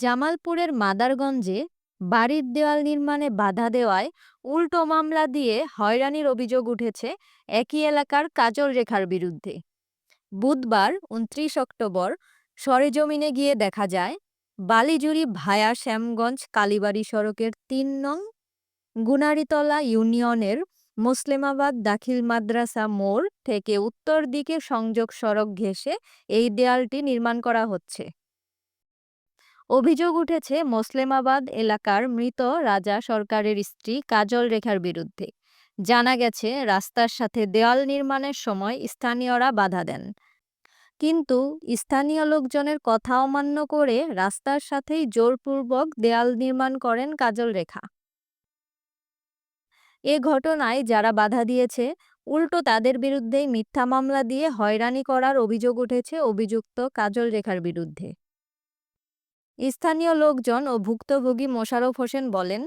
জামালপুরের মাদারগঞ্জে বাড়ির দেওয়াল নির্মাণে বাধা দেওয়ায় উল্টো মামলা দিয়ে হয়রানির অভিযোগ উঠেছে একই এলাকার কাজল রেখার বিরুদ্ধে। বুধবার উনত্রিশ অক্টোবর সরেজমিনে গিয়ে দেখা যায় বালিজুরি ভায়া শ্যামগঞ্জ কালীবাড়ি সড়কের তিন নং গুনারিতলা ইউনিয়নের মুসলিমাবাদ দাখিল মাদ্রাসা মোড় থেকে উত্তর দিকে সংযোগ সড়ক ঘেঁষে এই দেয়ালটি নির্মাণ করা হচ্ছে। অভিযোগ উঠেছে, মোসলেমাবাদ এলাকার মৃত রাজা সরকারের স্ত্রী কাজল রেখার বিরুদ্ধে। জানা গেছে, রাস্তার সাথে দেয়াল নির্মাণের সময় স্থানীয়রা বাধা দেন। কিন্তু স্থানীয় লোকজনের কথা অমান্য করে রাস্তার সাথেই জোরপূর্বক দেয়াল নির্মাণ করেন কাজল রেখা। এ ঘটনায় যারা বাধা দিয়েছে, উল্টো তাদের বিরুদ্ধেই মিথ্যা মামলা দিয়ে হয়রানি করার অভিযোগ উঠেছে অভিযুক্ত কাজল রেখার বিরুদ্ধে। স্থানীয় লোকজন ও ভুক্তভোগী মোশাররফ হোসেন বলেন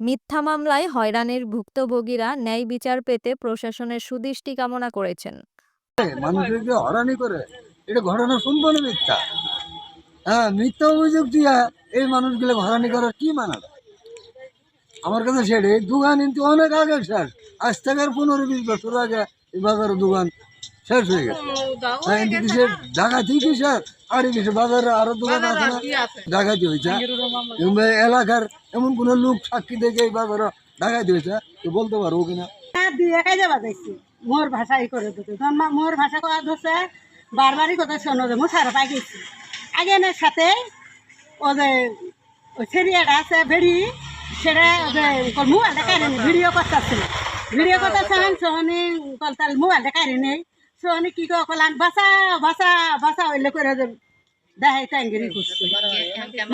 মিথ্যা মামলায় হয়রানির ভুক্তভোগীরা ন্যায় বিচার পেতে প্রশাসনের সুদৃষ্টি কামনা করেছেন। মানুষের যে হরানি করে এটা ঘটনা শুনব না মিথ্যা। হ্যাঁ মিথ্যা অভিযোগ দিয়া এই মানুষগুলো হরানি করার কি মানা আমার কাছে সেটা এই দোকান কিন্তু অনেক আগে শেষ। আজ থেকে আর পনেরো বিশ বছর আগে এই বাজারের দোকান শেষ হয়ে গেছে। হ্যাঁ কিন্তু কিসের ডাকাতি কিসের? আর কিছু বাজারে আরও দোকান আছে না? ডাকাতি হয়েছে এলাকার এমন কোন লোক সাক্ষী দেখে এই বাজারে ডাকাতি হয়েছে তো বলতে পারব কিনা? হ্যাঁ দিয়ে কাজে বাজাইছি মোর ভাষাই করে দিতে। মা- মোর ভাষা কথা ধরছে বারবারই কথা শোনো যে মুসারা পাই গেছি। আগে এনের সাথে ও যে ওই সেরিয়াটা আছে ভেড়ি সেটা যে মোবাইলটা কাড়ে নি ভিডিও করতেছিল ভিডিও করতেছেন সোহনি কলতাল মোবাইলটা কাড়ে নেই। সোহনি কি কো কলান বাসা বাসা বাসা হইলে করে দেখাই ট্যাঙ্গিরি করছে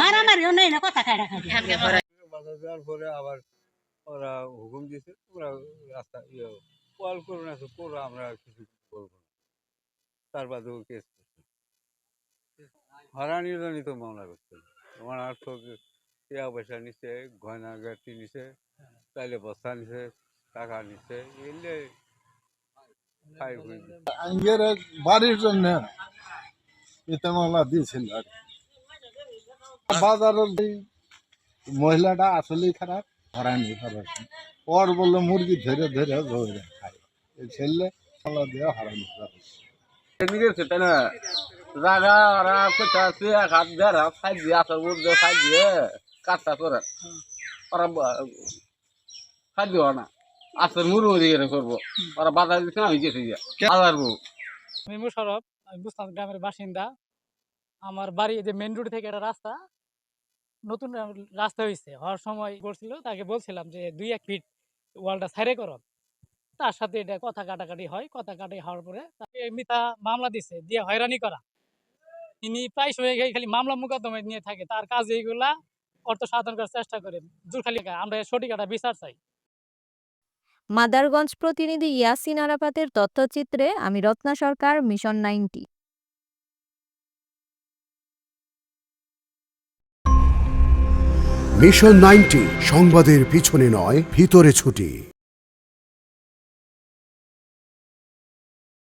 মারামারিও নেই না কথা কাটা খাবে বাধা দেওয়ার পরে আবার ওরা হুকুম দিয়েছে ওরা রাস্তা ইয়ে কল করুন আছে করো আমরা কিছু করব না। তার বাদেও কেস করছে। হরানির জন্যই তো মামলা করছে। আমার আর্থ টিয়া পয়সা নিছে গয়না গাটি নিছে তাইলে বস্তা নিছে টাকা নিছে এলে খাই খুই বাড়ির জন্য মামলা দিয়েছিল আর। বাজারের এই মহিলাটা আসলেই খারাপ হরানি খারাপ ওর বলল মুরগি ধরে ধরে ধরে খায়। এই ছেলে দিয়ে হরানি খারাপ নিয়েছে তাই না? জায়গা ওরা কোথা আছে? এক হাত দেড় হাত সাইড দিয়ে আসার মধ্যে সাইড দিয়ে কাজটা করে। ওরা দিব না। আসার করব। ওরা বাজার দিচ্ছে না আমি যেতে গিয়ে বাজার আমি মুশারফ। আমি বুস্তান গ্রামের বাসিন্দা। আমার বাড়ি যে মেন রোড থেকে একটা রাস্তা। নতুন রাস্তা হয়েছে হওয়ার সময় করছিল তাকে বলছিলাম যে, দুই এক ফিট ওয়ালটা সাইডে করো। তার সাথে এটা কথা কাটাকাটি হয়। কথা কাটি হওয়ার পরে তাকে মিথ্যা মামলা দিছে, দিয়ে হয়রানি করা। তিনি প্রায় সময় খালি মামলা মোকদ্দমায় নিয়ে থাকে। তার কাজ এইগুলা অর্থ সাধন করার চেষ্টা করে। জোর আমরা সঠিক একটা বিচার চাই। মাদারগঞ্জ প্রতিনিধি ইয়াসিন আরাফাতের তথ্যচিত্রে আমি Ratna Sarkar, mission ninety. Mission ninety, সংবাদের পিছনে নয়, ভিতরে ছুটি।